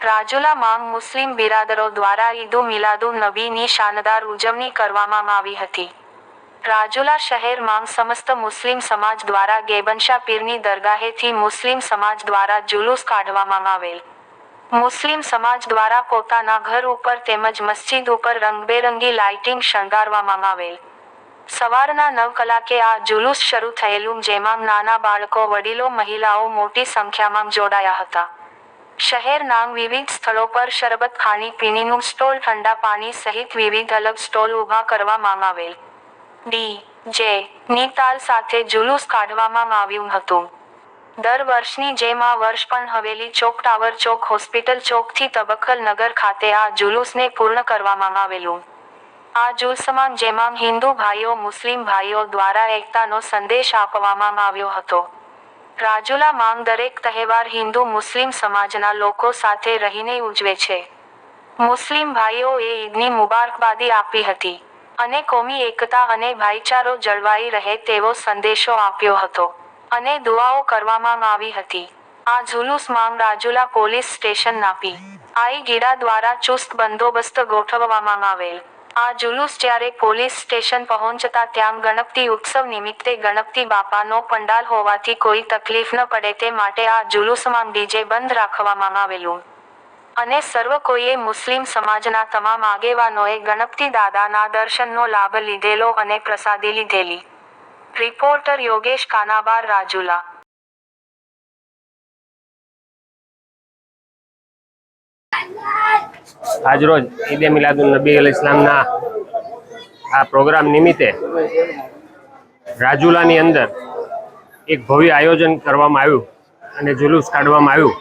રાજુલા માંગ મુસ્લિમ બિરાદરો દ્વારા ઈદુ મિલાદુ નબીની શાનદાર ઉજવણી કરવામાં આવી હતી. રાજુલા શહેરમાં સમસ્ત મુસ્લિમ સમાજ દ્વારા ગેબનશા પીરની દરગાહેથી મુસ્લિમ સમાજ દ્વારા જુલુસ કાઢવામાં આવેલ. મુસ્લિમ સમાજ દ્વારા પોતાના ઘર ઉપર તેમજ મસ્જિદ ઉપર રંગબેરંગી લાઇટિંગ શણગારવામાં આવેલ. સવારના નવ કલાકે આ જુલુસ શરૂ થયેલું, જેમાં નાના બાળકો, વડીલો, મહિલાઓ મોટી સંખ્યામાં જોડાયા હતા. શહેરના વિવિધ સ્થળો પર શરબત ખાણી, પીણીનું સ્ટોલ, ઠંડા પાણી સહિત વિવિધ અલગ સ્ટોલ ઊભા કરવામાં આવેલ. ડી. જે. ની તાલ સાથે જુલુસ કાઢવામાં આવ્યું હતું. દર વર્ષની જેમ આ વર્ષ પણ હવેલી ચોક, ટાવર ચોક, હોસ્પિટલ ચોકથી તબક્કલ નગર ખાતે આ જુલુસને પૂર્ણ કરવામાં આવેલું. આ જુલુસમાં જેમાં હિન્દુ ભાઈઓ, મુસ્લિમ ભાઈઓ દ્વારા એકતાનો સંદેશ આપવામાં આવ્યો હતો. રાજુલા માંગ દરેક તહેવાર હિન્દુ, મુસ્લિમ સમાજના લોકો સાથે રહીને ઉજવે છે. મુસ્લિમ ભાઈઓએ ઈદની મુબારકબાદી આપી હતી અને કોમી એકતા અને ભાઈચારો જળવાઈ રહે તેવો સંદેશો આપ્યો હતો અને દુઆઓ કરવામાં આવી હતી. આ જુલુસ માંગ રાજુલા પોલીસ સ્ટેશન નાપી આઈ. ગીડા દ્વારા ચુસ્ત બંદોબસ્ત ગોઠવવામાં આવેલ. આ જુલુસ જ્યારે પોલીસ સ્ટેશન પહોંચતા ત્યાં ગણપતિ ઉત્સવ નિમિત્તે ગણપતિ બાપાનો પંડાલ હોવાથી કોઈ તકલીફ ન પડે તે માટે આ જુલુસમાં ડીજે બંધ રાખવામાં આવેલું. અને સર્વ કોઈએ મુસ્લિમ સમાજના તમામ આગેવાનોએ ગણપતિ દાદાના દર્શનનો લાભ લીધેલો અને પ્રસાદી લીધેલી. રિપોર્ટર યોગેશ કાનાબાર રાજુલા. આજરોજ ઈદે મિલાદુન નબી અલ ઇસ્લામના આ પ્રોગ્રામ નિમિત્તે રાજુલાની અંદર એક ભવ્ય આયોજન કરવામાં આવ્યું અને જુલુસ કાઢવામાં આવ્યું.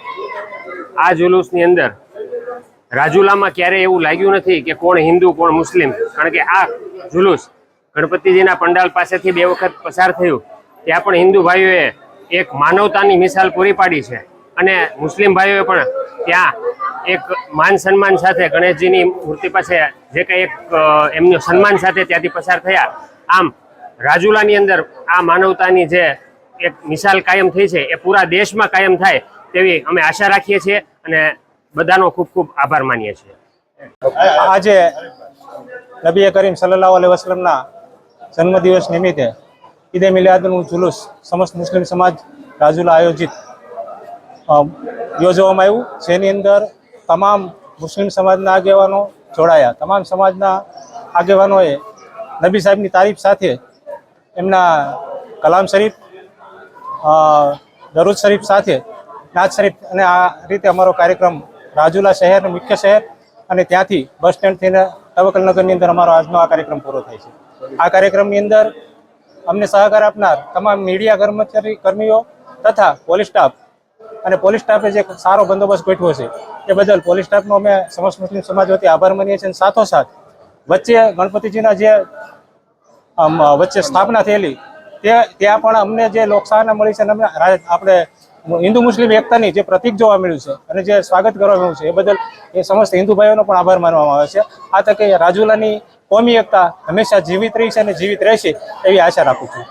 આ જુલુસની અંદર રાજુલામાં ક્યારેય એવું લાગ્યું નથી કે કોણ હિન્દુ, કોણ મુસ્લિમ, કારણ કે આ જુલુસ ગણપતિજીના પંડાલ પાસેથી બે વખત પસાર થયું. ત્યાં પણ હિન્દુ ભાઈઓએ એક માનવતાની મિસાલ પૂરી પાડી છે અને મુસ્લિમ ભાઈઓએ પણ ત્યાં એક માન સન્માન સાથે ગણેશજીની મૂર્તિ પાસે જે કંઈ એક એમનું સન્માન સાથે ત્યાંથી પસાર થયા. આમ, રાજુલાની અંદર આ માનવતાની જે એક મિસાલ કાયમ થઈ છે, એ પૂરા દેશમાં કાયમ થાય તેવી અમે આશા રાખીએ છીએ અને બધાનો ખૂબ ખૂબ આભાર માનીએ છીએ. આજે નબી કરીમ સલ્લલ્લાહુ અલૈહિ વસલમના જન્મદિવસ નિમિત્તે ઈદે મિલાદનું જુલુસ સમસ્ત મુસ્લિમ સમાજ રાજુલા આયોજિત યોજવામાં આવ્યું. જેની અંદર તમામ મુસ્લિમ સમાજના આગેવાનો જોડાયા. તમામ સમાજના આગેવાનોએ નબી સાહેબની તારીફ સાથે એમના કલામ શરીફ દરુદ શરીફ સાથે, નાજ શરીફ અને આ રીતે અમારો કાર્યક્રમ રાજુલા શહેરનું મુખ્ય શહેર અને ત્યાંથી બસ સ્ટેન્ડ થઈને તવકલ નગરની અંદર અમારો આજનો આ કાર્યક્રમ પૂરો થાય છે. આ કાર્યક્રમની અંદર અમને સહકાર આપનાર તમામ મીડિયા કર્મચારી કર્મીઓ તથા પોલીસ સ્ટાફ અને પોલીસ સ્ટાફે જે સારો બંદોબસ્ત ગોઠવ્યો છે, એ બદલ પોલીસ સ્ટાફનો અમે સમસ્ત મુસ્લિમ સમાજ વતી આભાર માનીએ છીએ અને સાથોસાથ વચ્ચે ગણપતિજીના જે વચ્ચે સ્થાપના થયેલી, તે, ત્યાં પણ અમને જે લોકશાહના મળી છે અને અમને આપણે હિન્દુ મુસ્લિમ એકતાની જે પ્રતિક જોવા મળ્યું છે અને જે સ્વાગત કરવા મળ્યું છે, એ બદલ એ સમસ્ત હિન્દુ ભાઈઓનો પણ આભાર માનવામાં આવે છે. આ તકે રાજુલાની કોમી એકતા હંમેશા જીવિત રહી છે અને જીવિત રહેશે એવી આશા રાખું છું.